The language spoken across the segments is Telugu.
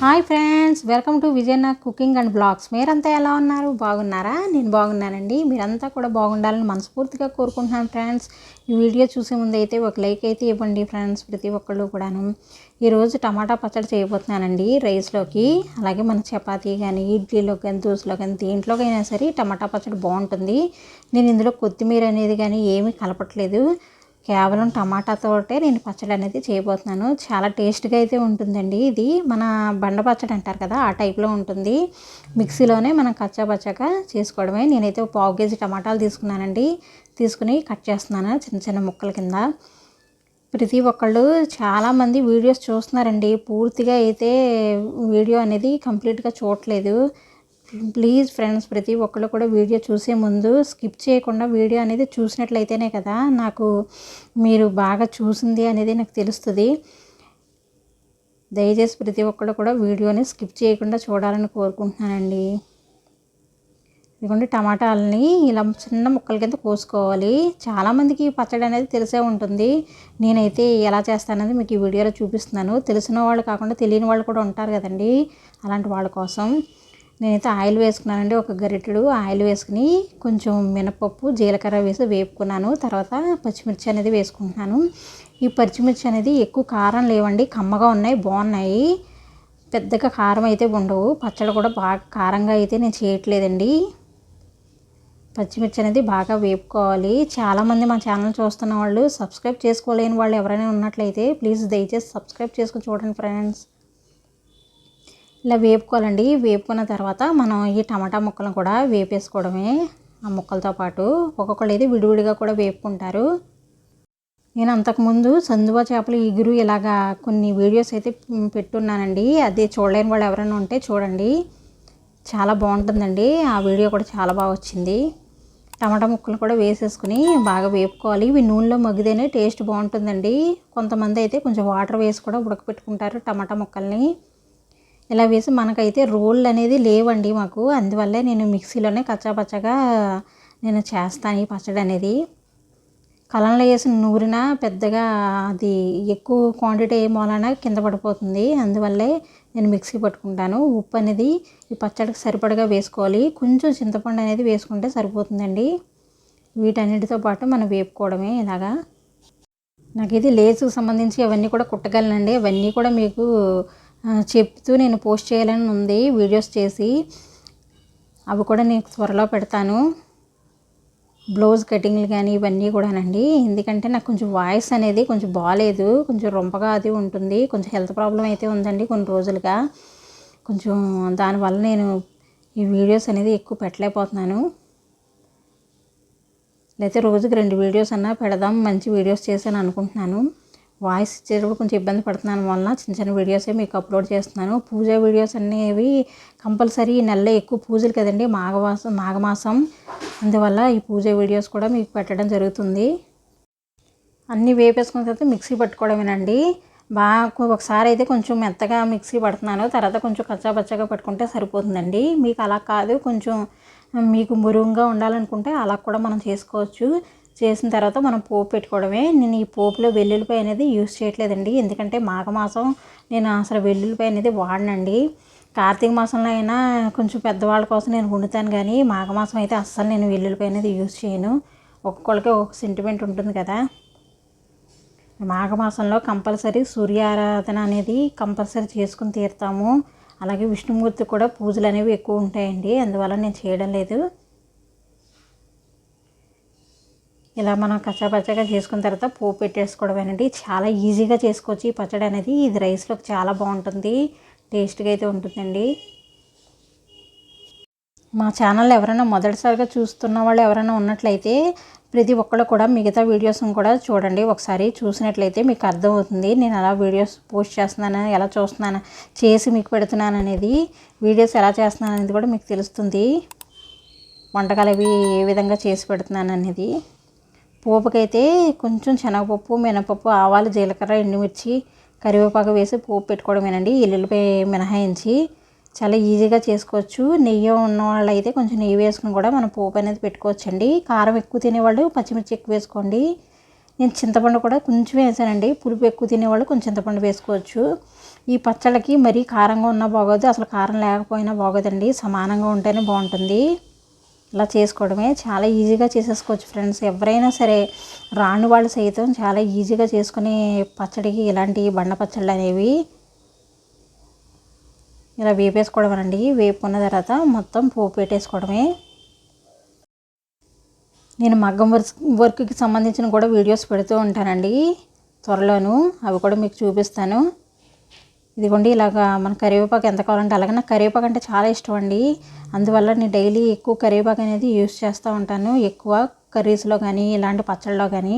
Hi friends welcome to Vijayana cooking and blogs. మీరంతా ఎలా ఉన్నారు? బాగున్నారా? నేను బాగున్నానండి. మీరంతా కూడా బాగుండాలని మనస్ఫూర్తిగా కోరుకుంటున్నాను ఫ్రెండ్స్. ఈ వీడియో చూసే ముందు అయితే ఒక లైక్ అయితే ఇవ్వండి ఫ్రెండ్స్ ప్రతి ఒక్కళ్ళు కూడాను. ఈరోజు టమాటా పచ్చడి చేయబోతున్నానండి రైస్లోకి. అలాగే మన చపాతీ కానీ ఇడ్లీలో కానీ దోశలో కానీ దేంట్లోకైనా సరే టమాటా పచ్చడి బాగుంటుంది. నేను ఇందులో కొత్తిమీర అనేది కానీ ఏమీ కలపట్లేదు. కేవలం టమాటాతోటే నేను పచ్చడి అనేది చేయబోతున్నాను. చాలా టేస్ట్గా అయితే ఉంటుందండి ఇది. మన బండ పచ్చడి అంటారు కదా ఆ టైప్లో ఉంటుంది. మిక్సీలోనే మనం కచ్చా పచ్చగా చేసుకోవడమే. నేనైతే ఒక పావు కేజీ టమాటాలు తీసుకున్నానండి. తీసుకుని కట్ చేస్తున్నాను చిన్న చిన్న ముక్కల కింద. ప్రతి ఒక్కళ్ళు చాలామంది వీడియోస్ చూస్తున్నారండి. పూర్తిగా అయితే వీడియో అనేది కంప్లీట్గా చూడట్లేదు. ప్లీజ్ ఫ్రెండ్స్ ప్రతి ఒక్కళ్ళు కూడా వీడియో చూసే ముందు స్కిప్ చేయకుండా వీడియో అనేది చూసినట్లయితేనే కదా నాకు మీరు బాగా చూసింది అనేది నాకు తెలుస్తుంది. దయచేసి ప్రతి ఒక్కళ్ళు కూడా వీడియోని స్కిప్ చేయకుండా చూడాలని కోరుకుంటున్నానండి. ఇదిగోండి టమాటాలని ఇలా చిన్న ముక్కల కింద కోసుకోవాలి. చాలామందికి పచ్చడి అనేది తెలిసే ఉంటుంది. నేనైతే ఎలా చేస్తాననేది మీకు ఈ వీడియోలో చూపిస్తున్నాను. తెలిసిన వాళ్ళు కాకుండా తెలియని వాళ్ళు కూడా ఉంటారు కదండి అలాంటి వాళ్ళ కోసం. నేనైతే ఆయిల్ వేసుకున్నానండి. ఒక గరిటెడు ఆయిల్ వేసుకుని కొంచెం మినపప్పు జీలకర్ర వేసి వేపుకున్నాను. తర్వాత పచ్చిమిర్చి అనేది వేసుకుంటున్నాను. ఈ పచ్చిమిర్చి అనేది ఎక్కువ కారం లేవండి. కమ్మగా ఉన్నాయి బాగున్నాయి. పెద్దగా కారం అయితే ఉండవు. పచ్చడి కూడా బాగా కారంగా అయితే నేను చేయట్లేదండి. పచ్చిమిర్చి అనేది బాగా వేపుకోవాలి. చాలామంది మా ఛానల్ చూస్తున్న వాళ్ళు సబ్స్క్రైబ్ చేసుకోలేని వాళ్ళు ఎవరైనా ఉన్నట్లయితే ప్లీజ్ దయచేసి సబ్స్క్రైబ్ చేసుకుని చూడండి ఫ్రెండ్స్. ఇలా వేపుకోవాలండి. వేపుకున్న తర్వాత మనం ఈ టమాటా ముక్కలను కూడా వేపేసుకోవడమే. ఆ ముక్కలతో పాటు ఒక్కొక్కళ్ళు అయితే విడివిడిగా కూడా వేపుకుంటారు. నేను అంతకుముందు సందువా చేపలు ఇగురు ఇలాగా కొన్ని వీడియోస్ అయితే పెట్టున్నానండి. అది చూడలేని వాళ్ళు ఎవరైనా ఉంటే చూడండి. చాలా బాగుంటుందండి. ఆ వీడియో కూడా చాలా బాగా వచ్చింది. టమాటా ముక్కలు కూడా వేసేసుకుని బాగా వేపుకోవాలి. ఇవి నూనెలో మగ్గితేనే టేస్ట్ బాగుంటుందండి. కొంతమంది అయితే కొంచెం వాటర్ వేసి కూడా ఉడకపెట్టుకుంటారు టమాటా ముక్కల్ని. ఇలా వేసి మనకైతే రోల్ అనేది లేవండి మాకు. అందువల్లే నేను మిక్సీలోనే కచ్చాపచ్చగా నేను చేస్తాను ఈ పచ్చడి అనేది. కలంలో వేసిన నూరిన పెద్దగా అది ఎక్కువ క్వాంటిటీ ఏ మూలన కింద పడిపోతుంది. అందువల్లే నేను మిక్సీ పట్టుకుంటాను. ఉప్పు అనేది ఈ పచ్చడికి సరిపడగా వేసుకోవాలి. కొంచెం చింతపండు అనేది వేసుకుంటే సరిపోతుందండి. వీటన్నిటితో పాటు మనం వేపుకోవడమే ఇలాగా. నాకు ఇది లేసుకు సంబంధించి అవన్నీ కూడా కుట్టగలనండి. అవన్నీ కూడా మీకు చెప్తూ నేను పోస్ట్ చేయాలని ఉంది. వీడియోస్ చేసి అవి కూడా నేను త్వరలో పెడతాను. బ్లౌజ్ కటింగ్లు కానీ ఇవన్నీ కూడానండి. ఎందుకంటే నాకు కొంచెం వాయిస్ అనేది కొంచెం బాగాలేదు కొంచెం రొంపగా అది ఉంటుంది. కొంచెం హెల్త్ ప్రాబ్లం అయితే ఉందండి కొన్ని రోజులుగా. కొంచెం దానివల్ల నేను ఈ వీడియోస్ అనేది ఎక్కువ పెట్టలేకపోతున్నాను. లేకపోతే రోజుకి రెండు వీడియోస్ అన్నా పెడదాం. మంచి వీడియోస్ చేశాను అనుకుంటున్నాను. వాయిస్ ఇచ్చేటప్పుడు కొంచెం ఇబ్బంది పడుతున్నాను వలన చిన్న చిన్న వీడియోసే మీకు అప్లోడ్ చేస్తున్నాను. పూజ వీడియోస్ అనేవి కంపల్సరీ ఈ నెలలో ఎక్కువ పూజలు కదండి మాఘమాసం మాఘమాసం. అందువల్ల ఈ పూజ వీడియోస్ కూడా మీకు పెట్టడం జరుగుతుంది. అన్నీ వేపేసుకున్న తర్వాత మిక్సీ పట్టుకోవడమేనండి. బాగా ఒకసారి అయితే కొంచెం మెత్తగా మిక్సీ పడుతున్నాను తర్వాత కొంచెం కచ్చాపచ్చగా పట్టుకుంటే సరిపోతుందండి. మీకు అలా కాదు కొంచెం మీకు మురుగుగా ఉండాలనుకుంటే అలా కూడా మనం చేసుకోవచ్చు. చేసిన తర్వాత మనం పోపు పెట్టుకోవడమే. నేను ఈ పోపులో వెల్లుల్లిపాయ అనేది యూస్ చేయట్లేదండి. ఎందుకంటే మాఘమాసం నేను అసలు వెల్లుల్లిపాయ అనేది వాడనండి. కార్తీక మాసంలో అయినా కొంచెం పెద్దవాళ్ళ కోసం నేను వండుతాను కానీ మాఘమాసం అయితే అస్సలు నేను వెల్లుల్లిపాయ అనేది యూస్ చేయను. ఒక్కొక్కరికి ఒక సెంటిమెంట్ ఉంటుంది కదా. మాఘమాసంలో కంపల్సరీ సూర్యారాధన అనేది కంపల్సరీ చేసుకుని తీరుతాము. అలాగే విష్ణుమూర్తి కూడా పూజలు అనేవి ఎక్కువ ఉంటాయండి. అందువల్ల నేను చేయడం లేదు. ఇలా మనం కచ్చాపచ్చగా చేసుకున్న తర్వాత పోపు పెట్టేసుకోవడమేనండి చాలా ఈజీగా చేసుకోవచ్చు. ఈ పచ్చడి అనేది ఇది రైస్లోకి చాలా బాగుంటుంది. టేస్ట్గా అయితే ఉంటుందండి. మా ఛానల్ ఎవరైనా మొదటిసారిగా చూస్తున్న వాళ్ళు ఎవరైనా ఉన్నట్లయితే ప్రతి ఒక్కళ్ళు కూడా మిగతా వీడియోస్ని కూడా చూడండి. ఒకసారి చూసినట్లయితే మీకు అర్థమవుతుంది. నేను ఎలా వీడియోస్ పోస్ట్ చేస్తున్నాను ఎలా చూస్తున్నాను చేసి మీకు పెడుతున్నాను అనేది వీడియోస్ ఎలా చేస్తున్నాను అనేది కూడా మీకు తెలుస్తుంది. వంటకాలు అవి ఏ విధంగా చేసి పెడుతున్నాను అనేది. పోపుకైతే కొంచెం శనగపప్పు మినపప్పు ఆవాలు జీలకర్ర ఎండుమిర్చి కరివేపాకు వేసి పోపు పెట్టుకోవడమేనండి. ఎల్లుల్లిపాయ మినహాయించి చాలా ఈజీగా చేసుకోవచ్చు. నెయ్యి ఉన్న వాళ్ళు అయితే కొంచెం నెయ్యి వేసుకుని కూడా మనం పోపు అనేది పెట్టుకోవచ్చండి. కారం ఎక్కువ తినేవాళ్ళు పచ్చిమిర్చి ఎక్కువ వేసుకోండి. నేను చింతపండు కూడా కొంచెం వేసానండి. పులుపు ఎక్కువ తినేవాళ్ళు కొంచెం చింతపండు వేసుకోవచ్చు. ఈ పచ్చళ్ళకి మరీ కారంగా ఉన్నా బాగోదు. అసలు కారం లేకపోయినా బాగోదండి. సమానంగా ఉంటేనే బాగుంటుంది. ఇలా చేసుకోవడమే చాలా ఈజీగా చేసేసుకోవచ్చు ఫ్రెండ్స్. ఎవరైనా సరే రాని వాళ్ళు సైతం చాలా ఈజీగా చేసుకునే పచ్చడికి ఇలాంటి బండ పచ్చళ్ళు అనేవి ఇలా వేపేసుకోవడం అండి వేపుకున్న తర్వాత మొత్తం పోపు పెట్టేసుకోవడమే. నేను మగ్గం వర్క్ వర్క్కి సంబంధించిన కూడా వీడియోస్ పెడుతూ ఉంటానండి. త్వరలోను అవి కూడా మీకు చూపిస్తాను. ఇదిగోండి ఇలాగా మన కరివేపాకు ఎంత కావాలంటే అలాగే నాకు కరివేపాకు అంటే చాలా ఇష్టం అండి. అందువల్ల నేను డైలీ ఎక్కువ కరివేపాకు అనేది యూస్ చేస్తూ ఉంటాను. ఎక్కువ కర్రీస్లో కానీ ఇలాంటి పచ్చళ్ళలో కానీ.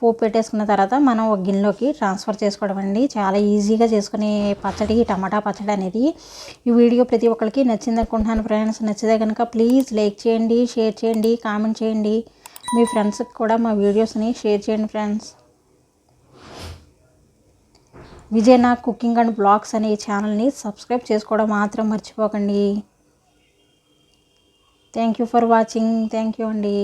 పోపు పెట్టేసుకున్న తర్వాత మనం ఒక గిన్నెలోకి ట్రాన్స్ఫర్ చేసుకోవడం అండి. చాలా ఈజీగా చేసుకునే పచ్చడి టమాటా పచ్చడి అనేది. ఈ వీడియో ప్రతి ఒక్కరికి నచ్చింది అనుకుంటున్నాను ఫ్రెండ్స్. నచ్చితే కనుక ప్లీజ్ లైక్ చేయండి షేర్ చేయండి కామెంట్ చేయండి. మీ ఫ్రెండ్స్కి కూడా మా వీడియోస్ని షేర్ చేయండి friends. Vijayana cooking and blogs అనే ఛానల్ని సబ్స్క్రైబ్ చేసుకోవడం మాత్రం మర్చిపోకండి. Thank you for watching thank you అండి.